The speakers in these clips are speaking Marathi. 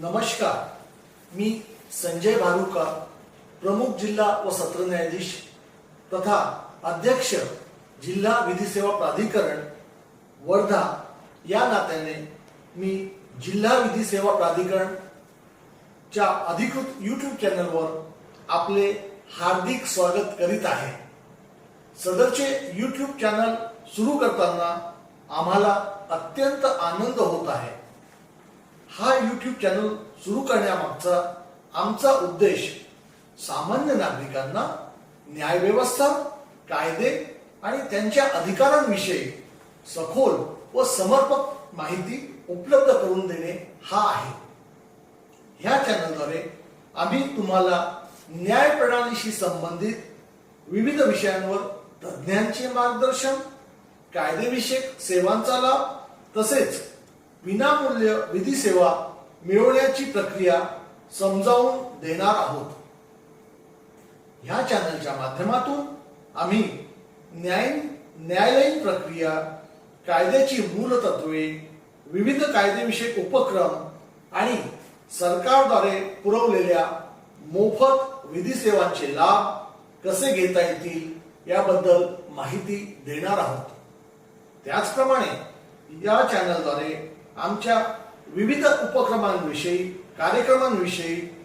नमस्कार. मी संजय भारुका प्रमुख जिल्हा व सत्र न्यायाधीश तथा अध्यक्ष जिल्हा विधी सेवा प्राधिकरण वर्धा. या नात्याने मी जिल्हा विधी सेवा प्राधिकरण च्या अधिकृत यूट्यूब चॅनलवर आपले हार्दिक स्वागत करीत आहे. सदरचे यूट्यूब चॅनल सुरू करताना आम्हाला अत्यंत आनंद होत आहे. हा युट्यूब चॅनल सुरू करण्यामागचा आमचा उद्देश सामान्य नागरिकांना न्यायव्यवस्था कायदे आणि त्यांच्या अधिकारांविषयी सखोल व समर्पक माहिती उपलब्ध करून देणे हा आहे. ह्या चॅनलद्वारे आम्ही तुम्हाला न्याय प्रणालीशी संबंधित विविध विषयांवर तज्ज्ञांचे मार्गदर्शन कायदेविषयक सेवांचा लाभ तसेच विनामूल्य विधी सेवा मिळवण्याची प्रक्रिया समजावून देणार आहोत. ह्या चॅनलच्या माध्यमातून आम्ही न्याय न्यायालयीन प्रक्रिया कायद्याची मूलतत्वे विविध कायदेविषयक उपक्रम आणि सरकारद्वारे पुरवलेल्या मोफत विधी सेवांचे लाभ कसे घेता येतील याबद्दल माहिती देणार आहोत. त्याचप्रमाणे या चॅनलद्वारे आमच्या विविध उपक्रमांविषयी कार्यक्रमांविषयी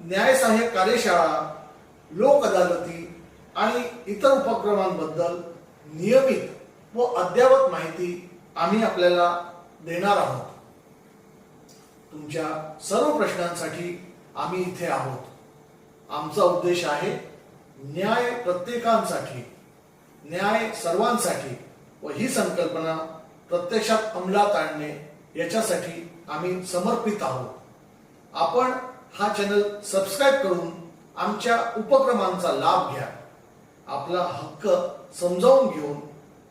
न्यायसहाय्यक कार्यशाळा लोक अदालती आणि इतर उपक्रमांबद्दल नियमित व अद्ययावत माहिती आम्ही आपल्याला देणार आहोत. तुमच्या सर्व प्रश्नांसाठी आम्ही इथे आहोत. आमचा उद्देश आहे न्याय प्रत्येकांसाठी न्याय सर्वांसाठी व ही संकल्पना प्रत्यक्षात अंमलात आणणे याच्यासाठी आम्ही समर्पित आहोत. आपण हा चॅनल सबस्क्राईब करून आमच्या उपक्रमांचा लाभ घ्या. आपला हक्क समजावून घेऊन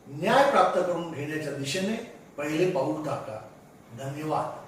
न्याय प्राप्त करून घेण्याच्या दिशेने पहिले पाऊल टाका. धन्यवाद.